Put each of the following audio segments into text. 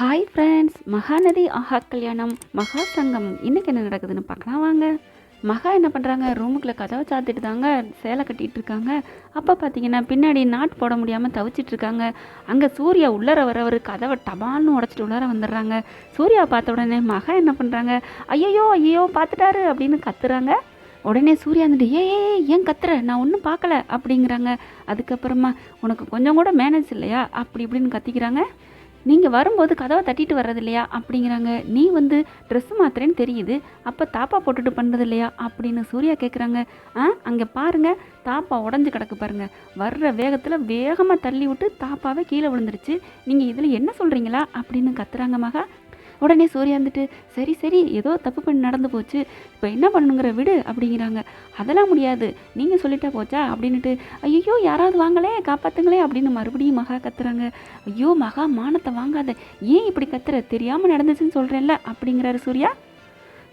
Hi friends Mahanadi ஆஹா கல்யாணம் மகா சங்கம் இன்னைக்கு என்ன நடக்குதுன்னு பார்க்கலாம் வாங்க. மகா என்ன பண்ணுறாங்க ரூமுக்குள்ளே கதவை சாத்திட்டு தாங்க சேலை கட்டிட்டு இருக்காங்க. அப்போ பார்த்தீங்கன்னா பின்னாடி நாட் போட முடியாமல் தவிச்சிட்டு இருக்காங்க. அங்கே சூர்யா உள்ளர வரவர் கதவை டபால்னு உடச்சிட்டு உள்ளர வந்துடுறாங்க. சூர்யா பார்த்த உடனே மகா என்ன பண்ணுறாங்க ஐயோ ஐயோ பார்த்துட்டாரு அப்படின்னு கத்துறாங்க. உடனே சூர்யா வந்துட்டு ஏ ஏ ஏய், ஏன் கத்துற? நான் ஒன்றும் பார்க்கல அப்படிங்கிறாங்க. அதுக்கப்புறமா உனக்கு கொஞ்சம் கூட மேனேஜ் இல்லையா? அப்படி இப்படின்னு கத்திக்கிறாங்க. நீங்கள் வரும்போது கதவை தட்டிட்டு வர்றது இல்லையா அப்படிங்கிறாங்க. நீ வந்து ட்ரெஸ் மாத்துறேன்னு தெரியுது. அப்போ தாப்பா போட்டுட்டு பண்ணுறது இல்லையா அப்படின்னு சூர்யா கேட்குறாங்க ஆ அங்கே பாருங்க. தாப்பா உடஞ்சி கிடக்கு பாருங்கள் வர்ற வேகத்தில் வேகமாக தள்ளி விட்டு தாப்பாவே கீழே விழுந்துருச்சு. நீங்கள் இதில் என்ன சொல்கிறீங்களா அப்படின்னு கத்துறாங்க மகா. உடனே சூர்யா வந்துட்டு சரி சரி ஏதோ தப்பு பண்ணி நடந்து போச்சு. இப்போ என்ன பண்ணணுங்கிற விடு அப்படிங்கிறாங்க. அதெல்லாம் முடியாது. நீங்கள் சொல்லிட்டா போச்சா? அப்படின்னுட்டு ஐயோ யாராவது வாங்களே காப்பாற்றுங்களே அப்படின்னு மறுபடியும் மகா கத்துறாங்க. ஐயோ மகா மானத்தை வாங்காத. ஏன் இப்படி கத்துற? தெரியாமல் நடந்துச்சுன்னு சொல்கிறேன்ல அப்படிங்கிறாரு சூர்யா.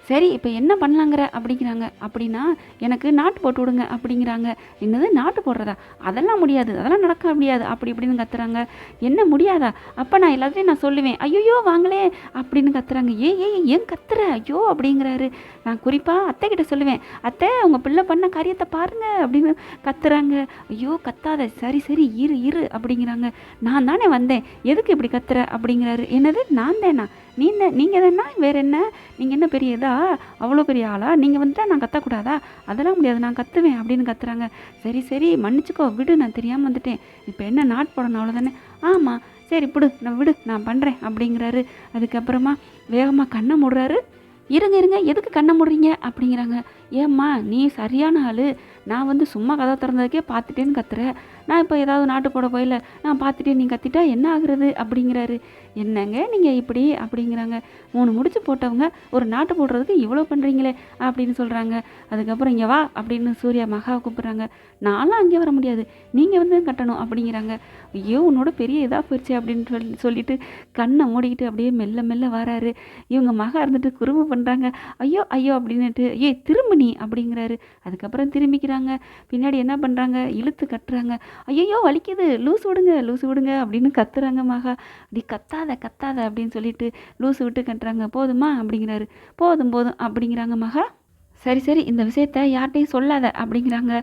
சரி இப்போ என்ன பண்ணலாங்கிற? அப்படிங்கிறாங்க. அப்படின்னா எனக்கு நாட்டு போட்டு விடுங்க அப்படிங்கிறாங்க. என்னது? நாட்டு போடுறதா? அதெல்லாம் முடியாது. அதெல்லாம் நடக்க முடியாது. அப்படி இப்படின்னு கத்துறாங்க. என்ன முடியாதா? அப்போ நான் எல்லாத்தையும் நான் சொல்லுவேன். ஐயோ வாங்களே அப்படின்னு கத்துறாங்க. ஏ ஏய் ஏன் கத்துற? ஐயோ அப்படிங்கிறாரு. நான் குறிப்பாக அத்தை கிட்ட சொல்லுவேன். அத்தை உங்கள் பிள்ளை பண்ண காரியத்தை பாருங்க அப்படின்னு கத்துறாங்க. ஐயோ கத்தாத. சரி சரி இரு இரு அப்படிங்கிறாங்க. நான் தானே வந்தேன். எதுக்கு இப்படி கத்துற? அப்படிங்கிறாரு. என்னது? நான் தானா? நீ நீங்கள் தானே? வேறு என்ன? நீங்கள் என்ன பெரிய இதா? அவ்வளோ பெரிய ஆளா? நீங்கள் வந்துட்டா நான் கத்தக்கூடாதா? அதெல்லாம் முடியாது. நான் கற்றுவேன் அப்படின்னு கத்துறாங்க. சரி சரி மன்னிச்சுக்கோ. விடு நான் தெரியாமல் வந்துட்டேன். இப்போ என்ன நாட் போடணும் அவ்வளோதானே ஆமாம் சரி விடு நான் விடு. நான் பண்ணுறேன் அப்படிங்கிறாரு. அதுக்கப்புறமா வேகமாக கண்ணை மூடுறாரு. இருங்க இருங்க. எதுக்கு கண்ணை மூடுறீங்க? அப்படிங்கிறாங்க. ஏம்மா நீ சரியான ஆள். நான் வந்து சும்மா கதை திறந்ததுக்கே பார்த்துட்டேன்னு கத்துற. நான் இப்போ ஏதாவது நாட்டு போட போயில நான் பார்த்துட்டே நீ கத்திட்டா என்ன ஆகுறது அப்படிங்கிறாரு. என்னங்க நீங்கள் இப்படி அப்படிங்கிறாங்க. மூணு முடிச்சு போட்டவங்க ஒரு நாட்டு போடுறதுக்கு இவ்வளோ பண்ணுறீங்களே அப்படின்னு சொல்கிறாங்க அதுக்கப்புறம் இங்கே வா அப்படின்னு சூர்யா மகாவை கூப்பிட்றாங்க. நான்லாம் அங்கே வர முடியாது. நீங்கள் வந்து கட்டணும் அப்படிங்கிறாங்க. ஐயோ உன்னோட பெரிய இதாக போயிடுச்சு அப்படின்னு சொல்லி சொல்லிட்டு கண்ணை மூடிக்கிட்டு அப்படியே மெல்ல மெல்ல வராரு. இவங்க மகா இருந்துட்டு குறும்பு பண்ணுறாங்க ஐயோ ஐயோ அப்படின்னுட்டு ஏய் திரும்ப நீ அப்படிங்கிறாரு. அதுக்கப்புறம் திரும்பிக்கிறாங்க. பின்னாடி என்ன பண்ணுறாங்க இழுத்து கட்டுறாங்க. ஐயோ வலிக்குது. லூஸ் விடுங்க லூஸ் விடுங்க அப்படின்னு கத்துறாங்க மகா. அப்படி கத்தாத கத்தாத அப்படின்னு சொல்லிட்டு லூஸ் விட்டு கட்டுறாங்க போதுமா? அப்படிங்கிறாரு. போதும் போதும் அப்படிங்கிறாங்க மகா. சரி சரி இந்த விஷயத்த யார்கிட்டையும் சொல்லாத அப்படிங்கிறாங்க.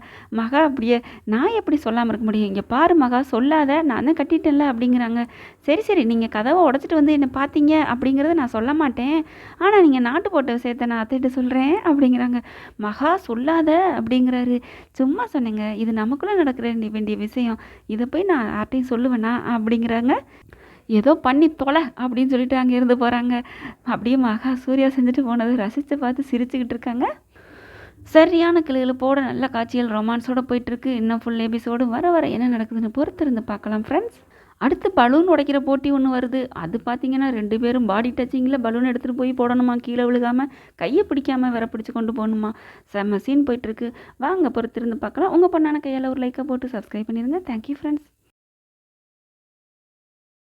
மகா அப்படியே நான் எப்படி சொல்லாமல் இருக்க முடியும்? இங்கே பாரு மகா சொல்லாத நான் தான் கட்டிட்டேன்ல அப்படிங்கிறாங்க. சரி சரி நீங்கள் கதவை உடச்சிட்டு வந்து என்னை பார்த்தீங்க அப்படிங்கிறத நான் சொல்ல மாட்டேன். ஆனால் நீங்கள் நாட்டு போட்ட விஷயத்த நான் அத்தைகிட்ட சொல்கிறேன் அப்படிங்கிறாங்க. மகா சொல்லாத அப்படிங்கிறாரு. சும்மா சொன்னேங்க இது நமக்குள்ளே நடக்கிற வேண்டிய விஷயம். இதை போய் நான் யார்கிட்டையும் சொல்லுவேனா அப்படிங்கிறாங்க. ஏதோ பண்ணி தொலை அப்படின்னு சொல்லிட்டு அங்கே இருந்து போகிறாங்க அப்படியே மகா சூர்யா செஞ்சுட்டு போனதை ரசித்து பார்த்து சிரிச்சுக்கிட்டு இருக்காங்க. சரியான கிளிகள் போட நல்ல காட்சிகள் ரொமான்ஸோட போயிட்டுருக்கு. இன்னும் ஃபுல் எபிசோடு வர வர என்ன நடக்குதுன்னு பொறுத்திருந்து பார்க்கலாம் ஃப்ரெண்ட்ஸ் அடுத்து பலூன் உடைக்கிற போட்டி ஒன்று வருது. அது பார்த்தீங்கன்னா ரெண்டு பேரும் பாடி டச்சிங்கில் பலூன் எடுத்துகிட்டு போய் போடணுமா? கீழே விழுகாமல் கையை பிடிக்காம வேற பிடிச்சி கொண்டு போகணுமா? செம்ம சீன் போயிட்டுருக்கு. வாங்க பொறுத்திருந்து பார்க்கலாம். உங்கள் பொண்ணான கையால் ஒரு லைக்கை போட்டு சப்ஸ்கிரைப் பண்ணிடுங்க தேங்க்யூ ஃப்ரெண்ட்ஸ்